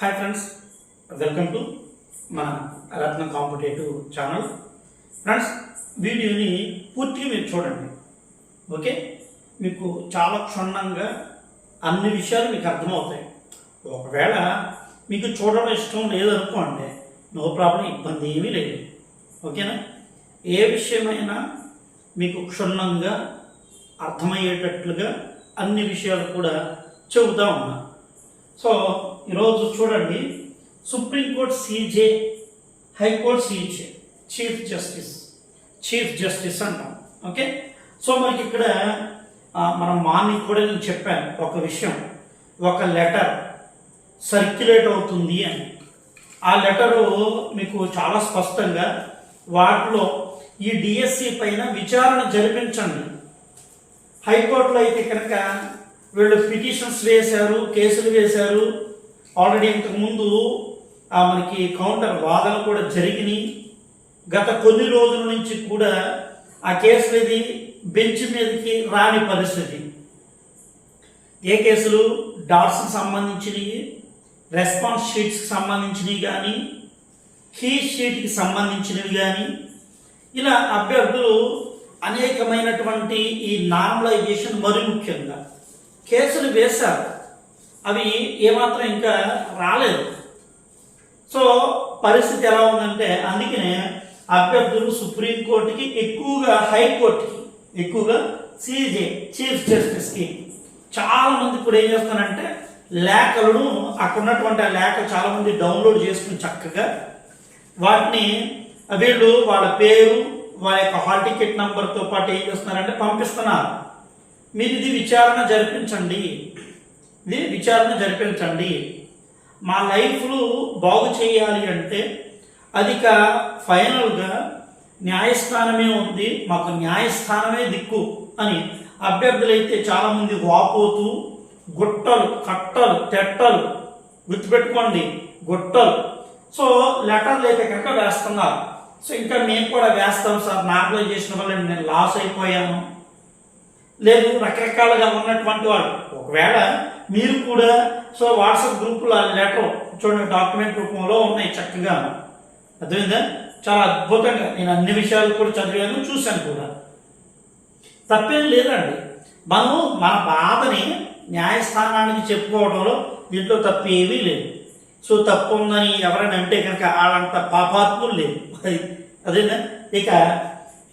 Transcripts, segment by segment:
Hi friends welcome to మన రత్న competitive channel friends వీడియోని పూర్తిగా మీరు చూడండి. ఓకే మీకు చాలా క్షుణ్ణంగా అన్ని విషయాలు మీకు అర్థమవుతాయి. ఒకవేళ మీకు చూడడం ఇష్టం లేదనుకోండి నో ప్రాబ్లం ఇబ్బంది ఏమీ లేదు. ఓకేనా ఏ విషయమైనా మీకు క్షుణ్ణంగా అర్థమయ్యేటట్లుగా అన్ని విషయాలు కూడా చెబుతా ఉన్నా. సో ఈరోజు చూడండి supreme court CJ high court CJ chief justice chief justice అంటాం ఓకే? సో మనకి ఇక్కడ మనం మార్నింగ్ కూడా నేను చెప్పాను ఒక విషయం ఒక లెటర్ సర్క్యులేట్ అవుతుంది అని. ఆ లెటరు మీకు చాలా స్పష్టంగా వాటిలో ఈ డిఎస్సి పైన విచారణ జరిపించండి. హైకోర్టులో అయితే కనుక వీళ్ళు పిటిషన్స్ వేశారు కేసులు వేశారు ఆల్రెడీ ఇంతకుముందు ఆ మనకి కౌంటర్ వాదన కూడా జరిగినాయి. గత కొన్ని రోజుల నుంచి కూడా ఆ కేసులు ఇది బెంచ్ మీదకి రాని పరిస్థితి. ఏ కేసులు? డాట్స్కి సంబంధించినవి రెస్పాన్స్ షీట్స్కి సంబంధించినవి కానీ కీ షీట్కి సంబంధించినవి కానీ ఇలా అభ్యర్థులు అనేకమైనటువంటి ఈ నార్మలైజేషన్ మరి ముఖ్యంగా. కేసులు వేశారు. అవి ఏమాత్రం ఇంకా రాలేదు. సో పరిస్థితి ఎలా ఉందంటే అందుకనే అభ్యర్థులు సుప్రీంకోర్టుకి ఎక్కువగా హైకోర్టుకి ఎక్కువగా సిజే చీఫ్ జస్టిస్కి చాలామంది ఇప్పుడు ఏం చేస్తారంటే లేఖలను అక్కడ ఉన్నటువంటి ఆ లేఖలు చాలామంది డౌన్లోడ్ చేసుకుని చక్కగా వాటిని వీళ్ళు వాళ్ళ పేరు వాళ్ళ యొక్క హాల్ టికెట్ నెంబర్తో పాటు ఏం చేస్తున్నారంటే పంపిస్తున్నారు. మీరు ఇది విచారణ జరిపించండి. విచారణ జరిపించండి. మా లైఫ్లు బాగు చేయాలి అంటే అదిక ఫైనల్గా న్యాయస్థానమే ఉంది. మాకు న్యాయస్థానమే దిక్కు అని అభ్యర్థులైతే చాలామంది వాపోతూ గుట్టలు కట్టలు తెట్టలు గుర్తుపెట్టుకోండి. గుట్టలు. సో లెటర్లు అయితే కనుక వేస్తున్నారు? సో ఇంకా మేము కూడా వేస్తాం సార్. నా అప్లై చేసిన వల్ల నేను లాస్ అయిపోయాను. లేదు రకరకాలుగా ఉన్నటువంటి వాళ్ళు ఒకవేళ మీరు కూడా సో వాట్సాప్ గ్రూపులో లెటర్ చూడండి డాక్యుమెంట్ రూపంలో ఉన్నాయి చక్కగా. అర్థమైందా? చాలా అద్భుతంగా. నేను అన్ని విషయాలు కూడా చదివాను చూశాను కూడా. తప్పేం లేదండి. మనం మన బాధని న్యాయస్థానానికి చెప్పుకోవడంలో దీంట్లో తప్పు ఏమీ లేదు. సో తప్పు ఉందని ఎవరైనా అంటే కనుక వాళ్ళంత పాపాత్ములు లేవు అది అదేనా? ఇక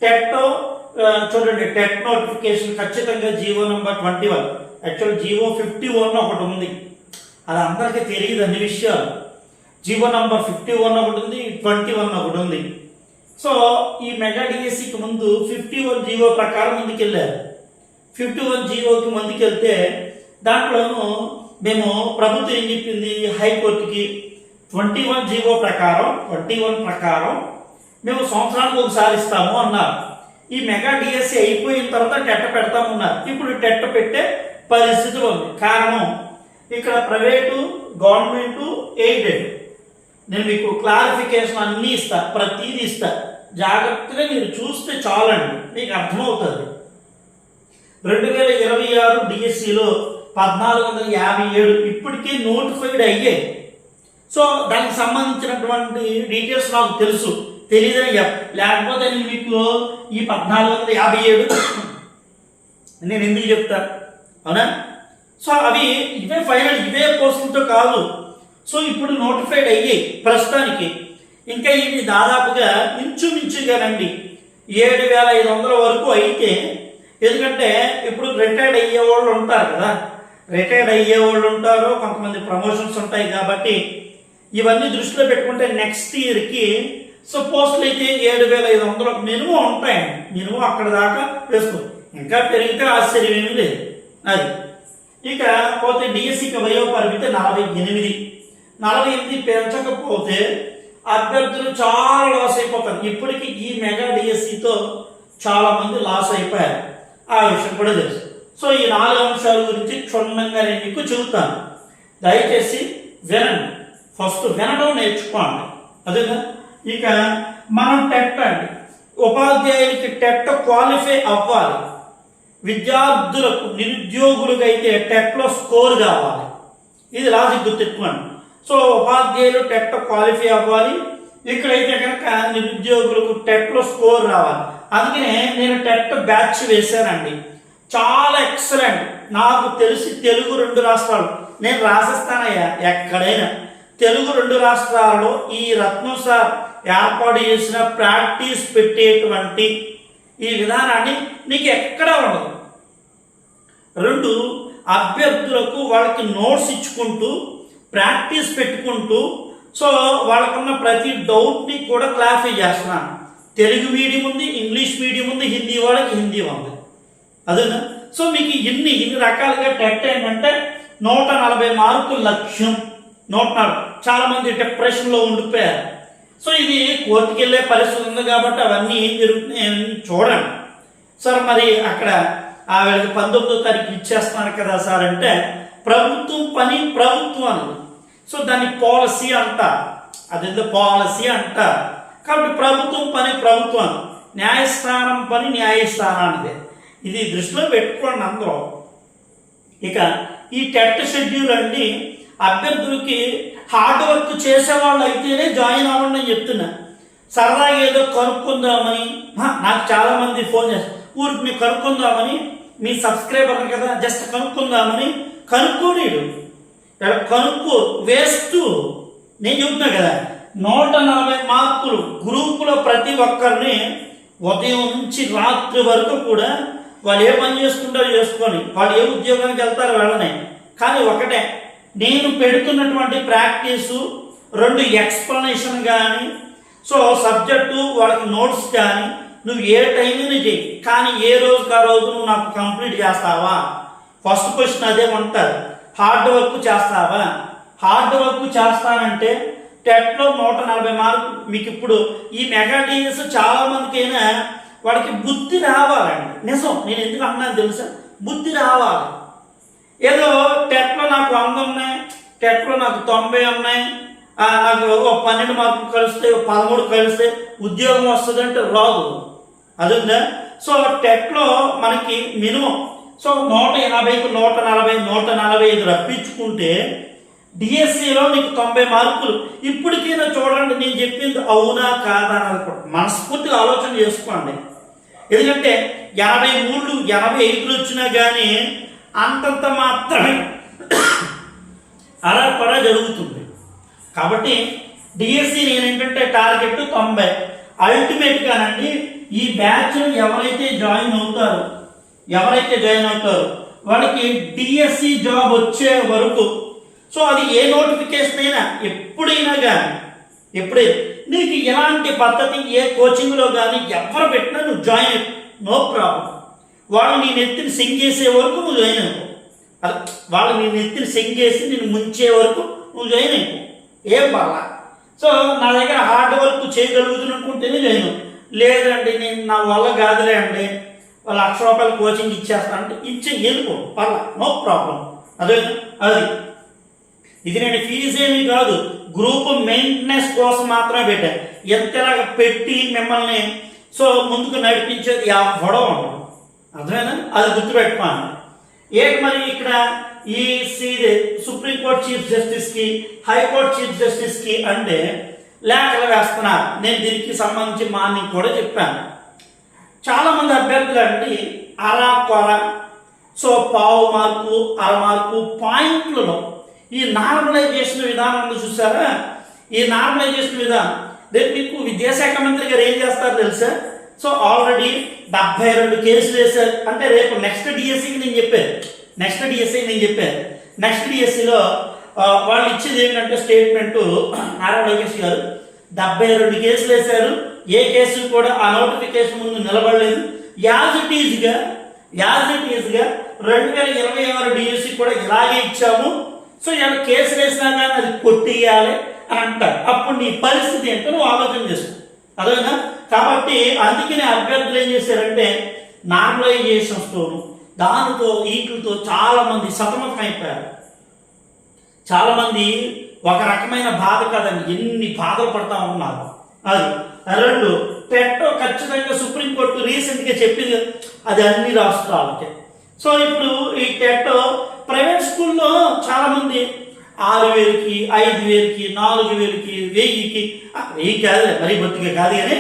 టెట్టో చూడండి టెట్ నోటిఫికేషన్ ఖచ్చితంగా GO number twenty one. Actual GO fifty one ఒకటి ఉంది. అది అందరికీ తెలియదు అన్ని విషయాలు. జీవో నంబర్ ఫిఫ్టీ వన్ ఒకటి ఉంది ట్వంటీ వన్ ఒకటి ఉంది. సో ఈ మెగా డిఎస్సికి ముందు ఫిఫ్టీ వన్ జీవో ప్రకారం ముందుకెళ్ళారు. ఫిఫ్టీ వన్ జీవోకి ముందుకెళ్తే దాంట్లోనూ మేము ప్రభుత్వం ఏం చెప్పింది? హైకోర్టుకి ట్వంటీ వన్ జీవో ప్రకారం ట్వంటీ వన్ ప్రకారం మేము సంవత్సరానికి ఒకసారి ఇస్తాము అన్నారు. ఈ మెగా డిఎస్సి అయిపోయిన తర్వాత టెట్ట పెడతామన్నారు. ఇప్పుడు టెట్ట పెట్టే పరిస్థితులు ఉంది. కారణం ఇక్కడ ప్రైవేటు గవర్నమెంటు ఎయిడెడ్ నేను మీకు క్లారిఫికేషన్ అన్నీ ఇస్తా ప్రతీది ఇస్తా. జాగ్రత్తగా మీరు చూస్తే చాలండి. మీకు అర్థమవుతుంది. రెండు వేల ఇరవై ఆరు డిఎస్సిలో పద్నాలుగు వందల యాభై ఏడు ఇప్పటికే నోటిఫైడ్ అయ్యాయి. సో దానికి సంబంధించినటువంటి డీటెయిల్స్ నాకు తెలుసు. తెలియదని లేకపోతే నేను మీకు ఈ పద్నాలుగు వందల యాభై ఏడు నేను ఎందుకు చెప్తాను అవునా? సో అవి ఇవే ఫైనల్ ఇవే పోస్టులతో కాదు. సో ఇప్పుడు నోటిఫైడ్ అయ్యాయి ప్రస్తుతానికి. ఇంకా ఇవి దాదాపుగా ఇంచుమించుగానండి ఏడు వేల ఐదు వందల వరకు అయితే ఎందుకంటే ఇప్పుడు రిటైర్డ్ అయ్యే వాళ్ళు ఉంటారు కదా. రిటైర్డ్ అయ్యే వాళ్ళు ఉంటారు కొంతమంది ప్రమోషన్స్ ఉంటాయి కాబట్టి ఇవన్నీ దృష్టిలో పెట్టుకుంటే నెక్స్ట్ ఇయర్కి సో పోస్టులు అయితే ఏడు వేల ఐదు వందలు మినిమం ఉంటాయండి మినిమం అక్కడ దాకా వేసుకో. ఇంకా పెరిగితే ఆశ్చర్యం ఏమీ లేదు. అది. ఇక పోతే డిఎస్సికి వయో పరిమితి నలభై ఎనిమిది. నలభై ఎనిమిది పెంచకపోతే అభ్యర్థులు చాలా లాస్ అయిపోతారు. ఇప్పటికీ ఈ మెగా డిఎస్సితో చాలామంది లాస్ అయిపోయారు. ఆ విషయం కూడా తెలుసు. సో ఈ నాలుగు అంశాల గురించి క్షుణ్ణంగా నేను మీకు చెబుతాను. దయచేసి వినండి. ఫస్ట్ వినడం నేర్చుకోండి. అదేనా? ఇక మనం టెట్ అండి. ఉపాధ్యాయులకి టెట్ క్వాలిఫై అవ్వాలి. విద్యార్థులకు నిరుద్యోగులకు అయితే టెట్లో స్కోర్ కావాలి. ఇది లాజిక్ గుర్తెట్టుకోండి సో ఉపాధ్యాయులు టెట్ క్వాలిఫై అవ్వాలి. ఇక్కడైతే కనుక నిరుద్యోగులకు టెట్లో స్కోర్ రావాలి. అందుకనే నేను టెట్ బ్యాచ్ వేశానండి. చాలా ఎక్సలెంట్. నాకు తెలిసి తెలుగు రెండు రాష్ట్రాలు. నేను రాసిస్తానయ్యా ఎక్కడైనా. తెలుగు రెండు రాష్ట్రాల్లో ఈ రత్నం సార్ ఏర్పాటు చేసిన ప్రాక్టీస్ పెట్టేటువంటి ఈ విధానాన్ని నీకు ఎక్కడ ఉండదు. రెండు అభ్యర్థులకు వాళ్ళకి నోట్స్ ఇచ్చుకుంటూ ప్రాక్టీస్ పెట్టుకుంటూ సో వాళ్ళకున్న ప్రతి డౌట్ని కూడా క్లారిఫై చేస్తున్నాను. తెలుగు మీడియం ఉంది ఇంగ్లీష్ మీడియం ఉంది హిందీ వాళ్ళకి హిందీ ఉంది. అదేనా? సో మీకు ఇన్ని ఇన్ని రకాలుగా టెట్ ఏంటంటే నూట నలభై మార్కుల లక్ష్యం. నూట నలభై. చాలా మంది డిప్రెషన్లో ఉండిపోయారు. సో ఇది కోర్టుకి వెళ్ళే పరిస్థితి ఉంది కాబట్టి అవన్నీ ఏం జరుగుతున్నాయి చూడండి. సార్ మరి అక్కడ ఆవిడకి పంతొమ్మిదో తారీఖు ఇచ్చేస్తున్నారు కదా సార్ అంటే ప్రభుత్వం పని ప్రభుత్వం అని. సో దాన్ని పాలసీ అంటారు. అదేదో పాలసీ అంటారు. కాబట్టి ప్రభుత్వం పని ప్రభుత్వం న్యాయస్థానం పని న్యాయస్థానానిదే. ఇది దృష్టిలో పెట్టుకోండి అందరూ. ఇక ఈ టెట్ షెడ్యూల్ అండి అభ్యర్థులకి హార్డ్ వర్క్ చేసేవాళ్ళు అయితేనే జాయిన్ అవ్వండి అని చెప్తున్నా. సరదాగా ఏదో కనుక్కుందామని నాకు చాలామంది ఫోన్ చేస్తారు ఊరికి మీకు కనుక్కుందామని మీ సబ్స్క్రైబర్ కదా జస్ట్ కనుక్కుందామని కనుక్కోనీడు. ఇక్కడ కనుక్కో వేస్ట్ నేను చెప్తున్నా కదా నూట నలభై మార్కులు గ్రూపులో ప్రతి ఒక్కరిని ఉదయం నుంచి రాత్రి వరకు కూడా వాళ్ళు ఏ పని చేసుకుంటారో చేసుకొని వాళ్ళు ఏ ఉద్యోగానికి వెళ్తారో వెళ్ళనే. కానీ ఒకటే నేను పెడుతున్నటువంటి ప్రాక్టీసు రెండు ఎక్స్ప్లెనేషన్ కానీ సో సబ్జెక్టు వాళ్ళకి నోట్స్ కానీ నువ్వు ఏ టైంని చేయి కానీ ఏ రోజుకి ఆ రోజు నువ్వు నాకు కంప్లీట్ చేస్తావా? ఫస్ట్ క్వశ్చన్ అదే ఉంటుంది. హార్డ్ వర్క్ చేస్తావా? హార్డ్ వర్క్ చేస్తానంటే టెట్లో నూట నలభై మార్కు మీకు ఇప్పుడు ఈ మెగా చాలా మందికైనా వాడికి బుద్ధి రావాలండి. నిజం. నేను ఎందుకు అన్నాను తెలుసా? బుద్ధి రావాలి. ఏదో టెట్లో నాకు వంద ఉన్నాయి టెట్లో నాకు తొంభై ఉన్నాయి నాకు ఓ పన్నెండు మార్కులు కలిస్తే పదమూడు కలిస్తే ఉద్యోగం వస్తుందంటే రాదు. అది సో టెట్లో మనకి మినిమం సో నూట యాభైకి నూట నలభై నూట నలభై ఐదు రప్పించుకుంటే డిఎస్సిలో నీకు తొంభై మార్కులు. ఇప్పటికైనా చూడండి నేను చెప్పింది అవునా కాదా అని అనుకోండి మనస్ఫూర్తిగా ఆలోచన చేసుకోండి. ఎందుకంటే ఎనభై మూడు ఎనభై ఐదులు వచ్చినా కానీ అంతంత మాత్రమే. అలా కూడా జరుగుతుంది. కాబట్టి డిఎస్సి నేను ఏంటంటే టార్గెట్ తొంభై. అల్టిమేట్గానండి ఈ బ్యాచ్ ఎవరైతే జాయిన్ అవుతారో ఎవరైతే జాయిన్ అవుతారో వాళ్ళకి డిఎస్సి జాబ్ వచ్చే వరకు. సో అది ఏ నోటిఫికేషన్ అయినా ఎప్పుడైనా కానీ ఎప్పుడే నీకు ఎలాంటి పద్ధతి ఏ కోచింగ్లో కానీ ఎవరు పెట్టినా నువ్వు జాయిన్ నో ప్రాబ్లం. వాళ్ళు నీ నెత్తిని సెంగేసే వరకు నువ్వు జాయిన్ అయిపో. వాళ్ళు నీ నెత్తిని సెంగేసి నేను ముంచే వరకు నువ్వు జాయిన్ అయిపో. ఏం పర్లా? సో నా దగ్గర హార్డ్ వర్క్ చేయగలుగుతున్నట్టుంటేనే జాయిన్ లేదండి నేను నా వల్ల కాదులే అండి వాళ్ళు లక్ష రూపాయలు కోచింగ్ ఇచ్చేస్తానంటే ఇచ్చే వెళ్ళిపో. పర్లా? నో ప్రాబ్లం అదే అది. ఇది నేను ఫీజు ఏమి కాదు. గ్రూప్ మెయింటెనెన్స్ కోసం మాత్రమే పెట్టాను ఎంతలాగా పెట్టి మిమ్మల్ని సో ముందుకు నడిపించేది ఎవడో ఉండదు అర్థమైనా అది గుర్తుపెట్టుకోండి. ఏంటి మరి ఇక్కడ ఈ సీదే సుప్రీంకోర్టు చీఫ్ జస్టిస్కి హైకోర్టు చీఫ్ జస్టిస్కి అంటే లేఖలు వేస్తున్నారు నేను దీనికి సంబంధించి మార్నింగ్ కూడా చెప్పాను. చాలా మంది అభ్యర్థులు అండి అరా కొర సో పావు మార్కు అర మార్కు పాయింట్లలో ఈ నార్మలైజేషన్ విధానంలో చూసారా? ఈ నార్మలైజేషన్ విధానం. రేపు మీకు విద్యాశాఖ మంత్రి గారు ఏం చేస్తారు తెలుసా? సో ఆల్రెడీ డెబ్బై రెండు కేసులు వేశారు. అంటే రేపు నెక్స్ట్ డిఎస్సికి నేను చెప్పాను. నెక్స్ట్ డిఎస్సి నేను చెప్పాను. నెక్స్ట్ డిఎస్సిలో వాళ్ళు ఇచ్చేది ఏంటంటే స్టేట్మెంట్ నారా లోకేష్ గారు. డెబ్బై రెండు కేసులు వేశారు. ఏ కేసు కూడా ఆ నోటిఫికేషన్ ముందు నిలబడలేదు. యాజ్ ఇట్ ఈజ్గా యాజ్ ఇట్ ఈజ్గా రెండు వేల ఇరవై ఆరు డిఎస్సి కూడా ఇలాగే ఇచ్చాము. సో ఇలా కేసులు వేసినా కానీ అది కొట్టేయాలి అని అంటారు. అప్పుడు నీ పరిస్థితి ఏంటో నువ్వు ఆలోచన చేసుకో. అదేనా కాబట్టి అందుకనే అభ్యర్థులు ఏం చేశారంటే నార్మలైజేషన్స్తోను దానితో వీటితో చాలామంది సతమతమైపోయారు. చాలామంది ఒక రకమైన బాధ కదండి. ఎన్ని బాధలు పడతా ఉన్నారు. అది. రెండు పెట్టో ఖచ్చితంగా సుప్రీంకోర్టు రీసెంట్గా చెప్పింది అది అన్ని రాష్ట్రాలకే. సో ఇప్పుడు ఈ టెట్ ప్రైవేట్ స్కూల్లో చాలామంది ఆరు వేలకి ఐదు వేలకి నాలుగు వేలకి వెయ్యికి వెయ్యి కాదు మరీ బొత్తిగా కాదు కానీ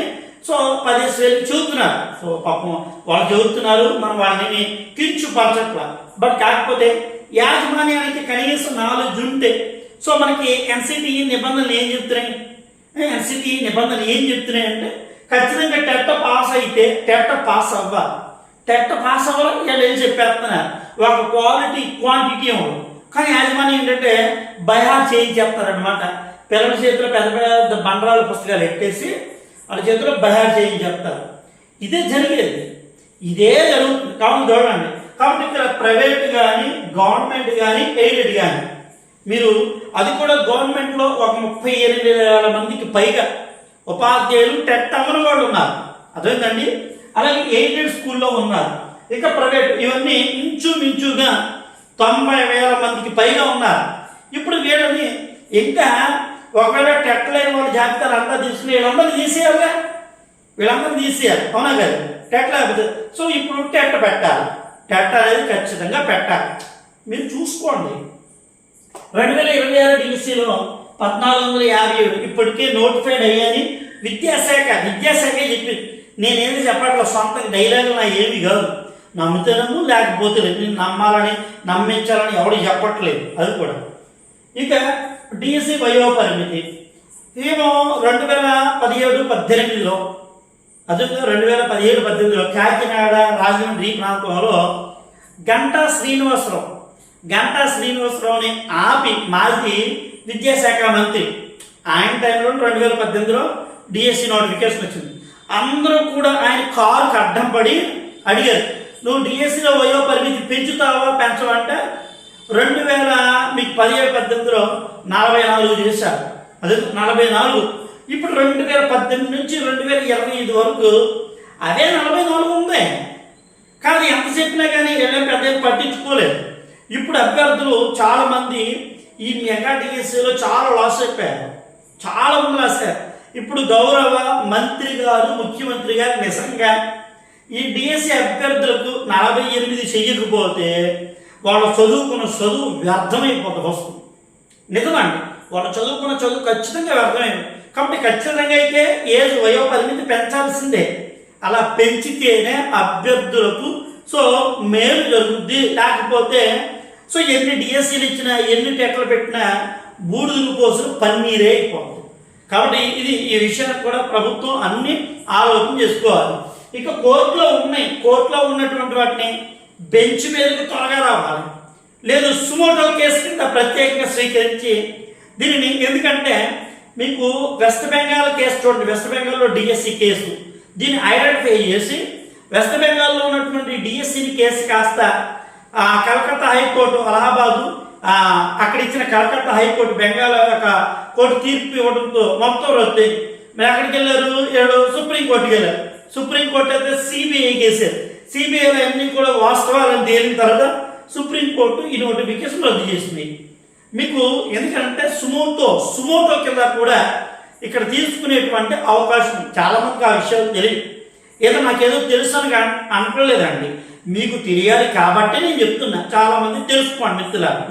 సో పదిహేను వేలకి చదువుతున్నారు. సో పాపం వాళ్ళు చదువుతున్నారు మనం వాళ్ళని కించుపరచట్ల. బట్ కాకపోతే యాజమాన్యానికి కనీసం నాలుగు ఉంటే సో మనకి ఎన్సిటిఈ నిబంధనలు ఏం చెప్తున్నాయి? ఎన్సిటిఈ నిబంధనలు ఏం చెప్తున్నాయి అంటే ఖచ్చితంగా టెట్ పాస్ అయితే టెట్ పాస్ అవ్వాలి. టెట్ పాస్ అవ్వాలి వీళ్ళు ఏం చెప్పేస్తున్నారు? ఒక క్వాలిటీ క్వాంటిటీ ఉండదు కానీ యాజమాన్యం ఏంటంటే బయార్ చేయించేస్తారనమాట పిల్లల చేతిలో పెద్ద పెద్ద బండరాల పుస్తకాలు ఎట్టేసి వాళ్ళ చేతిలో బయార్ చేయించేస్తారు ఇదే జరిగేది. ఇదే జరుగుతుంది. కాబట్టి చూడండి. కాబట్టి ఇక్కడ ప్రైవేట్ కానీ గవర్నమెంట్ కానీ ఎయిడెడ్ కానీ మీరు అది కూడా గవర్నమెంట్లో ఒక ముప్పై ఎనిమిది వేల మందికి పైగా ఉపాధ్యాయులు టెట్ అమలు వాళ్ళు ఉన్నారు. అదేంటండి అలాగే ఎయిడెడ్ స్కూల్లో ఉన్నారు. ఇక ప్రైవేట్ ఇవన్నీ ఇంచుమించుగా తొంభై వేల మందికి పైగా ఉన్నారు. ఇప్పుడు వీళ్ళని ఇంకా ఒకవేళ టెట్ లైన్ వాళ్ళు జాబితాలు అంతా తీసుకుని వీళ్ళందరూ తీసేయాలిగా? వీళ్ళందరూ తీసేయాలి. అవునా కదా? టెట్ లేకపోతే సో ఇప్పుడు టెట్ పెట్టాలి. టెట్ అనేది ఖచ్చితంగా పెట్టాలి. మీరు చూసుకోండి. రెండు వేల ఇరవై ఆరు డిఎస్సిలో పద్నాలుగు వందల యాభై ఏడు ఇప్పటికే నోటిఫైడ్ అయ్యాని విద్యాశాఖ విద్యాశాఖ చెప్పి నేనేది చెప్పట్లేదు. సొంతంగా డైలాగులు నా ఏమి కాదు. నమ్ముతాను లేకపోతే లేదు. నేను నమ్మాలని నమ్మించాలని ఎవడు చెప్పట్లేదు. అది కూడా. ఇక డిఎస్సి వయో పరిమితి ఏమో రెండు వేల పదిహేడు పద్దెనిమిదిలో అదే రెండు వేల పదిహేడు పద్దెనిమిదిలో కాకినాడ రాజమండ్రి ప్రాంతంలో గంటా శ్రీనివాసరావు గంటా శ్రీనివాసరావుని ఆపి మాజీ విద్యాశాఖ మంత్రి. ఆయన టైంలో రెండు వేల పద్దెనిమిదిలో డిఎస్సి నోటిఫికేషన్ వచ్చింది. అందరూ కూడా ఆయన కారుకు అడ్డం పడి అడిగారు నువ్వు డిఎస్సిలో వయో పరిమితి పెంచుతావా పెంచవంటే రెండు వేల మీకు పదిహేడు పద్దెనిమిదిలో నలభై నాలుగు చేశారు. అదే నలభై నాలుగు. ఇప్పుడు రెండు వేల పద్దెనిమిది నుంచి రెండు వేల ఇరవై ఐదు వరకు అదే నలభై నాలుగు ఉంది. కానీ ఎంత చెప్పినా కానీ వీళ్ళని పెద్ద పట్టించుకోలేదు. ఇప్పుడు అభ్యర్థులు చాలామంది ఈ మెగా డిఎస్సీలో చాలా లాస్ అయిపోయారు. చాలా మంది లాస్ అయ్యారు ఇప్పుడు గౌరవ మంత్రి గారు ముఖ్యమంత్రి గారు నిజంగా ఈ డిఎస్సి అభ్యర్థులకు నలభై ఎనిమిది చెయ్యకపోతే వాళ్ళు చదువుకున్న చదువు వ్యర్థమైపోతుంది వస్తుంది. నిజమండి వాళ్ళు చదువుకున్న చదువు ఖచ్చితంగా వ్యర్థమైంది. కాబట్టి ఖచ్చితంగా అయితే ఏజ్ వయో పరిమితి పెంచాల్సిందే. అలా పెంచితేనే అభ్యర్థులకు సో మేలు జరుగుద్ది. లేకపోతే సో ఎన్ని డిఎస్సీలు ఇచ్చినా ఎన్ని టెట్లు పెట్టినా బూడిదలు పోసిన పన్నీరే అయిపోతుంది కాబట్టి ఇది ఈ విషయానికి కూడా ప్రభుత్వం అన్ని ఆలోచన చేసుకోవాలి. ఇక కోర్టులో ఉన్నాయి. కోర్టులో ఉన్నటువంటి వాటిని బెంచ్ మీదకు త్వరగా రావాలి. లేదు సుమోటో కేసు కింద ప్రత్యేకంగా స్వీకరించి దీనిని ఎందుకంటే మీకు వెస్ట్ బెంగాల్ కేసు చూడండి. వెస్ట్ బెంగాల్లో డిఎస్సి కేసు. దీన్ని ఐడెంటిఫై చేసి వెస్ట్ బెంగాల్లో ఉన్నటువంటి డిఎస్సిని కేసు కాస్త కలకత్తా హైకోర్టు అలహాబాదు అక్కడ ఇచ్చిన కలకత్తా హైకోర్టు బెంగాల్ యొక్క కోర్టు తీర్పు ఇవ్వడంతో మొత్తం రద్దు మీరు ఎక్కడికి వెళ్ళారు? ఏడు సుప్రీంకోర్టుకి వెళ్ళారు. సుప్రీంకోర్టు అయితే సిబిఐ వేసారు సిబిఐలో అన్ని కూడా వాస్తవాలను తేలిన తర్వాత సుప్రీంకోర్టు ఈ నోటిఫికేషన్ రద్దు చేసింది. మీకు ఎందుకంటే సుమోటో సుమోటో కింద కూడా ఇక్కడ తీసుకునేటువంటి అవకాశం చాలామందికి చాలా ఆ విషయాలు తెలియదు. ఏదో నాకేదో తెలుసు అని అనుకోలేదండి మీకు తెలియాలి కాబట్టి నేను చెప్తున్నా. చాలా మంది తెలుసుకోండి మిత్రులారా.